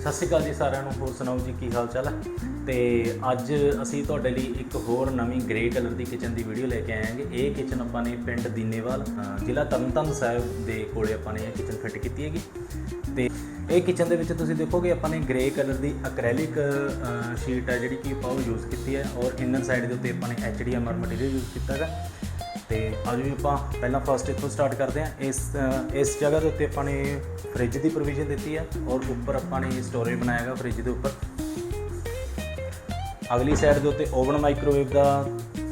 ਸਤਿ ਸ਼੍ਰੀ ਅਕਾਲ ਜੀ ਸਾਰਿਆਂ ਨੂੰ, ਹੋਰ ਸੁਣਾਓ ਜੀ, ਕੀ ਹਾਲ ਚਾਲ ਹੈ ਤੇ ਅੱਜ ਅਸੀਂ ਤੁਹਾਡੇ ਲਈ ਇੱਕ ਹੋਰ ਨਵੀਂ ਗ੍ਰੇ ਕਲਰ ਦੀ ਕਿਚਨ ਦੀ ਵੀਡੀਓ ਲੈ ਕੇ ਆਏ ਹਾਂਗੇ। ਇਹ ਕਿਚਨ ਆਪਾਂ ਨੇ ਪਿੰਡ ਦੀਨੇਵਾਲ ਜ਼ਿਲ੍ਹਾ ਤਰਨਤਾਰਨ ਸਾਹਿਬ ਦੇ ਕੋਲੇ ਆਪਾਂ ਨੇ ਇਹ ਕਿਚਨ ਫਿੱਟ ਕੀਤੀ ਹੈਗੀ। ਤੇ ਇਹ ਕਿਚਨ ਦੇ ਵਿੱਚ ਤੁਸੀਂ ਦੇਖੋਗੇ ਆਪਾਂ ਨੇ ਗ੍ਰੇ ਕਲਰ ਦੀ ਐਕ੍ਰੈਲਿਕ ਸ਼ੀਟ ਹੈ ਜਿਹੜੀ ਕਿ ਆਪਾਂ ਉਹ ਯੂਜ਼ ਕੀਤੀ ਹੈ ਔਰ ਇਨਰ ਸਾਈਡ ਦੇ ਉੱਤੇ ਆਪਾਂ ਨੇ ਐਚਡੀਐਮਆਰ ਮਟੀਰੀਅਲ ਯੂਜ਼ ਕੀਤਾ ਹੈਗਾ। ਤੇ ਅੱਜ ਵੀ ਆਪਾਂ, ਪਹਿਲਾਂ ਫਸਟ ਇੱਥੋਂ ਸਟਾਰਟ ਕਰਦੇ ਹਾਂ। ਇਸ ਇਸ ਜਗ੍ਹਾ ਦੇ ਉੱਤੇ ਆਪਾਂ ਨੇ ਫ੍ਰਿਜ ਦੀ ਪ੍ਰੋਵੀਜ਼ਨ ਦਿੱਤੀ ਆ ਔਰ ਉੱਪਰ ਆਪਾਂ ਨੇ ਸਟੋਰੇਜ ਬਣਾਇਆ ਹੈਗਾ ਫ੍ਰਿਜ ਦੇ ਉੱਪਰ। ਅਗਲੀ ਸਾਈਡ ਦੇ ਉੱਤੇ ਓਵਨ ਮਾਈਕ੍ਰੋਵੇਵ ਦਾ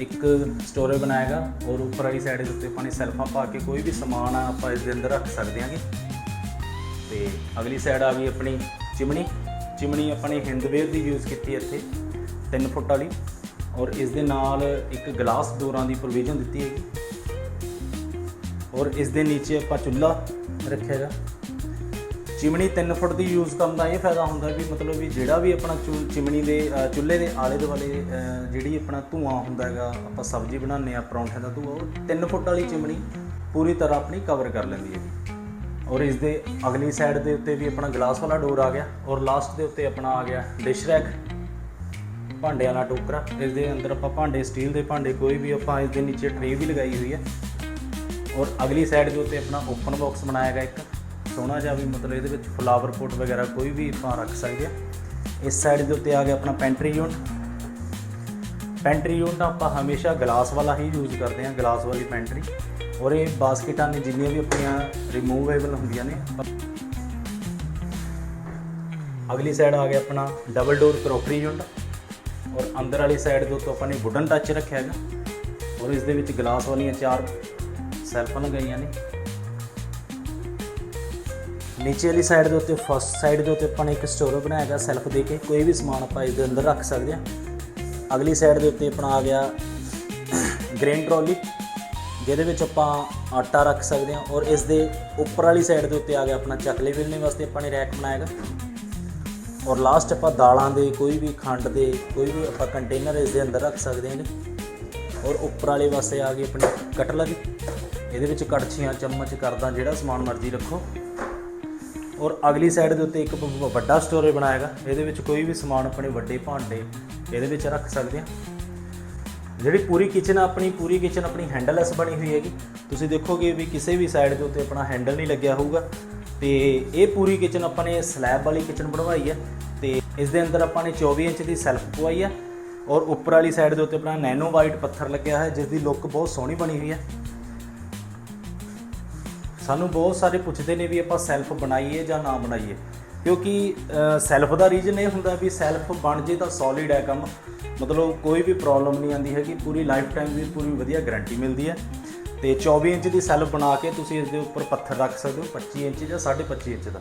ਇੱਕ ਸਟੋਰੇਜ ਬਣਾਏਗਾ ਔਰ ਉੱਪਰ ਵਾਲੀ ਸਾਈਡ ਦੇ ਉੱਤੇ ਆਪਾਂ ਨੇ ਸੈਲਫਾਂ ਪਾ ਕੇ ਕੋਈ ਵੀ ਸਮਾਨ ਆ ਆਪਾਂ ਇਸ ਦੇ ਅੰਦਰ ਰੱਖ ਸਕਦੇ ਹਾਂਗੇ। ਤੇ ਅਗਲੀ ਸਾਈਡ ਆ ਗਈ ਆਪਣੀ ਚਿਮਣੀ ਚਿਮਣੀ ਆਪਾਂ ਨੇ ਹਿੰਦਵੇਅਰ ਦੀ ਯੂਜ਼ ਕੀਤੀ ਇੱਥੇ 3 ਫੁੱਟ ਵਾਲੀ। ਔਰ ਇਸ ਦੇ ਨਾਲ ਇੱਕ ਗਲਾਸ ਡੋਰਾਂ ਦੀ ਪ੍ਰੋਵੀਜ਼ਨ ਦਿੱਤੀ ਹੈਗੀ। ਔਰ ਇਸ ਦੇ ਨੀਚੇ ਆਪਾਂ ਚੁੱਲ੍ਹਾ ਰੱਖਿਆ ਹੈਗਾ। ਚਿਮਣੀ 3 ਫੁੱਟ ਦੀ ਯੂਜ਼ ਕਰਨ ਦਾ ਇਹ ਫਾਇਦਾ ਹੁੰਦਾ ਵੀ ਮਤਲਬ ਵੀ ਜਿਹੜਾ ਵੀ ਆਪਣਾ ਚੁ- ਚਿਮਣੀ ਦੇ ਚੁੱਲ੍ਹੇ ਦੇ ਆਲੇ ਦੁਆਲੇ ਜਿਹੜੀ ਆਪਣਾ ਧੂਆਂ ਹੁੰਦਾ ਹੈਗਾ, ਆਪਾਂ ਸਬਜ਼ੀ ਬਣਾਉਂਦੇ ਆ ਪਰੌਂਠੇ ਦਾ ਧੂਆਂ, ਉਹ 3 ਫੁੱਟ ਵਾਲੀ ਚਿਮਣੀ ਪੂਰੀ ਤਰ੍ਹਾਂ ਆਪਣੀ ਕਵਰ ਕਰ ਲੈਂਦੀ ਹੈ ਔਰ ਇਸ ਦੇ ਅਗਲੀ ਸਾਈਡ ਦੇ ਉੱਤੇ ਵੀ ਆਪਣਾ ਗਲਾਸ ਵਾਲਾ ਡੋਰ ਆ ਗਿਆ। ਔਰ ਲਾਸਟ ਦੇ ਉੱਤੇ ਆਪਣਾ ਆ ਗਿਆ ਡਿਸ਼ ਰੈਕ ਭਾਂਡਿਆਂ ਵਾਲਾ ਟੋਕਰਾ ਇਸ ਦੇ ਅੰਦਰ ਆਪਾਂ ਭਾਂਡੇ ਸਟੀਲ ਦੇ ਭਾਂਡੇ, ਕੋਈ ਵੀ ਆਪਾਂ ਇਸ ਦੇ ਨੀਚੇ ਟਰੇ ਵੀ ਲਗਾਈ ਹੋਈ ਹੈ। ਔਰ ਅਗਲੀ ਸਾਈਡ ਦੇ ਉੱਤੇ ਆਪਣਾ ਓਪਨ ਬਾਕਸ ਬਣਾਇਆ ਗਿਆ ਇੱਕ। ਸੋਹਣਾ ਜਿਹਾ ਵੀ ਮਤਲਬ ਇਹਦੇ ਵਿੱਚ ਫਲਾਵਰ ਪੋਟ ਵਗੈਰਾ ਕੋਈ ਵੀ ਆਪਾਂ ਰੱਖ ਸਕਦੇ ਆ ਇਸ ਸਾਈਡ ਦੇ ਉੱਤੇ ਆ ਗਿਆ ਆਪਣਾ ਪੈਂਟਰੀ ਯੂਨਿਟ ਪੈਂਟਰੀ ਯੂਨਿਟ ਆਪਾਂ ਹਮੇਸ਼ਾ ਗਲਾਸ ਵਾਲਾ ਹੀ ਯੂਜ਼ ਕਰਦੇ ਹਾਂ ਗਲਾਸ ਵਾਲੀ ਪੈਂਟਰੀ ਔਰ ਇਹ ਬਾਸਕਟਾਂ ਨੇ ਜਿੰਨੀਆਂ ਵੀ ਆਪਣੀਆਂ ਰਿਮੂਵੇਬਲ ਹੁੰਦੀਆਂ ਨੇ ਅਗਲੀ ਸਾਈਡ ਆ ਗਿਆ ਆਪਣਾ ਡਬਲ ਡੋਰ ਕਰੋਕਰੀ ਯੂਨਿਟ ਔਰ ਅੰਦਰ ਵਾਲੀ ਸਾਈਡ ਦੇ ਉੱਤੇ ਆਪਾਂ ਨੇ ਵੁਡਨ ਟੱਚ ਰੱਖਿਆ ਹੈਗਾ। ਔਰ ਇਸ ਦੇ ਵਿੱਚ ਗਲਾਸ ਵਾਲੀਆਂ ਚਾਰ ਸੈਲਫਾਂ ਲਗਾਈਆਂ ਨੇ। ਨੀਚੇ ਵਾਲੀ ਸਾਈਡ ਦੇ ਉੱਤੇ ਫਸਟ ਸਾਈਡ ਦੇ ਉੱਤੇ ਆਪਾਂ ਨੇ ਇੱਕ ਸਟੋਰ ਬਣਾਇਆ ਹੈਗਾ ਸੈਲਫ ਦੇ ਕੇ। ਕੋਈ ਵੀ ਸਮਾਨ ਆਪਾਂ ਇਸ ਦੇ ਅੰਦਰ ਰੱਖ ਸਕਦੇ ਹਾਂ। ਅਗਲੀ ਸਾਈਡ ਦੇ ਉੱਤੇ ਆਪਣਾ ਆ ਗਿਆ ਗ੍ਰੇਨ ਟਰੋਲੀ ਜਿਹਦੇ ਵਿੱਚ ਆਪਾਂ ਆਟਾ ਰੱਖ ਸਕਦੇ ਹਾਂ। ਔਰ ਇਸ ਦੇ ਉੱਪਰ ਵਾਲੀ ਸਾਈਡ ਦੇ ਉੱਤੇ ਆ ਗਿਆ ਆਪਣਾ ਚੱਕਲੇ ਵੇਲਣੇ ਵਾਸਤੇ ਆਪਾਂ ਨੇ ਰੈਕ ਬਣਾਇਆ ਹੈਗਾ। ਔਰ ਲਾਸਟ ਆਪਾਂ ਦਾਲਾਂ ਦੇ, ਕੋਈ ਵੀ ਖੰਡ ਦੇ, ਕੋਈ ਵੀ ਆਪਾਂ ਕੰਟੇਨਰ ਇਸ ਦੇ ਅੰਦਰ ਰੱਖ ਸਕਦੇ ਹਾਂ ਜੀ। ਔਰ ਉੱਪਰ ਵਾਲੇ ਪਾਸੇ ਆ ਗਈ ਆਪਣੀ ਕਟਲਰੀ। ਇਹਦੇ ਵਿੱਚ ਕੜਛੀਆਂ, ਚਮਚ, ਕਰਦਾ, ਜਿਹੜਾ ਸਮਾਨ ਮਰਜ਼ੀ ਰੱਖੋ। ਔਰ ਅਗਲੀ ਸਾਈਡ ਦੇ ਉੱਤੇ ਇੱਕ ਵੱਡਾ ਸਟੋਰੇਜ ਬਣਾਏਗਾ। ਇਹਦੇ ਵਿੱਚ ਕੋਈ ਵੀ ਸਮਾਨ ਆਪਣੇ ਵੱਡੇ ਭਾਂਡੇ ਇਹਦੇ ਵਿੱਚ ਰੱਖ ਸਕਦੇ ਹਾਂ। ਜਿਹੜੀ ਪੂਰੀ ਕਿਚਨ ਆਪਣੀ ਪੂਰੀ ਕਿਚਨ ਆਪਣੀ ਹੈਂਡਲੈਸ ਬਣੀ ਹੋਈ ਹੈਗੀ। ਤੁਸੀਂ ਦੇਖੋਗੇ ਵੀ ਕਿਸੇ ਵੀ ਸਾਈਡ ਦੇ ਉੱਤੇ ਆਪਣਾ ਹੈਂਡਲ ਨਹੀਂ ਲੱਗਿਆ ਹੋਊਗਾ। ਤੇ ਇਹ ਪੂਰੀ ਕਿਚਨ ਆਪਾਂ ਨੇ ਸਲੈਬ ਵਾਲੀ ਕਿਚਨ ਬਣਵਾਈ ਹੈ। ਤੇ ਇਸ ਦੇ ਅੰਦਰ ਆਪਾਂ ਨੇ 24 ਇੰਚ ਦੀ ਸੈਲਫ ਪਵਾਈ ਹੈ। ਔਰ ਉੱਪਰ ਵਾਲੀ ਸਾਈਡ ਦੇ ਉੱਤੇ ਆਪਣਾ ਨੈਨੋ ਵਾਈਟ ਪੱਥਰ ਲੱਗਿਆ ਹੈ ਜਿਸ ਦੀ ਲੁੱਕ ਬਹੁਤ ਸੋਹਣੀ ਬਣੀ ਹੋਈ ਹੈ। ਸਾਨੂੰ ਬਹੁਤ ਸਾਰੇ ਪੁੱਛਦੇ ਨੇ ਵੀ ਆਪਾਂ ਸੈਲਫ ਬਣਾਈਏ ਜਾਂ ਨਾ ਬਣਾਈਏ। ਕਿਉਂਕਿ ਸੈਲਫ ਦਾ ਰੀਜਨ ਇਹ ਹੁੰਦਾ ਵੀ ਸੈਲਫ ਬਣ ਜੇ ਤਾਂ ਸੋਲਿਡ ਹੈ ਕੰਮ। ਮਤਲਬ ਕੋਈ ਵੀ ਪ੍ਰੋਬਲਮ ਨਹੀਂ ਆਉਂਦੀ ਹੈਗੀ, ਪੂਰੀ ਲਾਈਫ ਟਾਈਮ ਦੀ ਪੂਰੀ ਵਧੀਆ ਗਾਰੰਟੀ ਮਿਲਦੀ ਹੈ। ਤੇ 24 ਇੰਚ ਦੀ ਸੈੱਲ ਬਣਾ ਕੇ ਤੁਸੀਂ ਇਸ ਦੇ ਉੱਪਰ ਪੱਥਰ ਰੱਖ ਸਕਦੇ ਹੋ 25 ਇੰਚ ਜਾਂ 25.5 ਇੰਚ ਦਾ।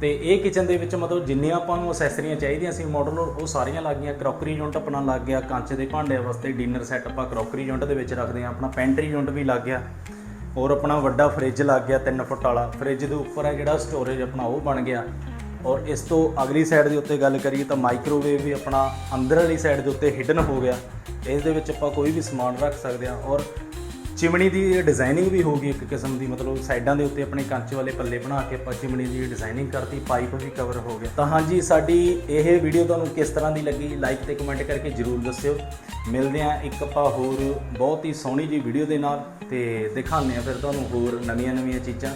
ਤੇ ਇਹ ਕਿਚਨ ਦੇ ਵਿੱਚ ਮਤਲਬ ਜਿੰਨੀਆਂ ਆਪਾਂ ਨੂੰ ਅਸੈਸਰੀਆਂ ਚਾਹੀਦੀਆਂ ਸੀ ਮਾਡਲ ਉਹ ਸਾਰੀਆਂ ਲੱਗ ਗਈਆਂ। ਕਰੋਕਰੀ ਯੂਨਿਟ ਆਪਣਾ ਲੱਗ ਗਿਆ, ਕੰਚ ਦੇ ਭਾਂਡਿਆਂ ਵਾਸਤੇ ਡਿਨਰ ਸੈੱਟ ਆਪਾਂ ਕਰੋਕਰੀ ਯੂਨਿਟ ਦੇ ਵਿੱਚ ਰੱਖਦੇ ਹਾਂ, ਆਪਣਾ ਪੈਂਟਰੀ ਯੂਨਿਟ ਵੀ ਲੱਗ ਗਿਆ। ਔਰ ਆਪਣਾ ਵੱਡਾ ਫ੍ਰਿਜ ਲੱਗ ਗਿਆ 3 ਫੁੱਟ ਵਾਲਾ। ਫ੍ਰਿਜ ਦੇ ਉੱਪਰ ਹੈ ਜਿਹੜਾ ਸਟੋਰੇਜ ਆਪਣਾ ਉਹ ਬਣ ਗਿਆ। ਔਰ ਇਸ ਤੋਂ ਅਗਲੀ ਸਾਈਡ ਦੇ ਉੱਤੇ ਗੱਲ ਕਰੀਏ ਤਾਂ ਮਾਈਕ੍ਰੋਵੇਵ ਵੀ ਆਪਣਾ ਅੰਦਰ ਵਾਲੀ ਸਾਈਡ ਦੇ ਉੱਤੇ ਹਿਡਨ ਹੋ ਗਿਆ। ਇਸ ਦੇ ਵਿੱਚ ਆਪਾਂ ਕੋਈ ਵੀ ਸਮਾਨ ਰੱਖ ਸਕਦੇ ਹਾਂ ਔਰ ਚਿਮਣੀ ਦੀ ਡਿਜ਼ਾਈਨਿੰਗ ਵੀ ਹੋ ਗਈ ਇੱਕ ਕਿਸਮ ਦੀ, ਮਤਲਬ ਸਾਈਡਾਂ ਦੇ ਉੱਤੇ ਆਪਣੇ ਕੰਚ ਵਾਲੇ ਪੱਲੇ ਬਣਾ ਕੇ ਆਪਾਂ ਚਿਮਣੀ ਦੀ ਡਿਜ਼ਾਈਨਿੰਗ ਕਰਤੀ ਪਾਈਪ ਵੀ ਕਵਰ ਹੋ ਗਿਆ। ਤਾਂ ਹਾਂਜੀ, ਸਾਡੀ ਇਹ ਵੀਡੀਓ ਤੁਹਾਨੂੰ ਕਿਸ ਤਰ੍ਹਾਂ ਦੀ ਲੱਗੀ ਲਾਈਕ ਤੇ ਕਮੈਂਟ ਕਰਕੇ ਜਰੂਰ ਦੱਸਿਓ। ਮਿਲਦੇ ਹਾਂ ਇੱਕ ਆਪਾਂ ਹੋਰ ਬਹੁਤ ਹੀ ਸੋਹਣੀ ਜੀ ਵੀਡੀਓ ਦੇ ਨਾਲ ਤੇ ਦਿਖਾਉਂਦੇ ਹਾਂ ਫਿਰ ਤੁਹਾਨੂੰ ਹੋਰ ਨਵੀਆਂ ਨਵੀਆਂ ਚੀਜ਼ਾਂ।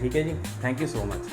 ਠੀਕ ਹੈ ਜੀ? Thank you so much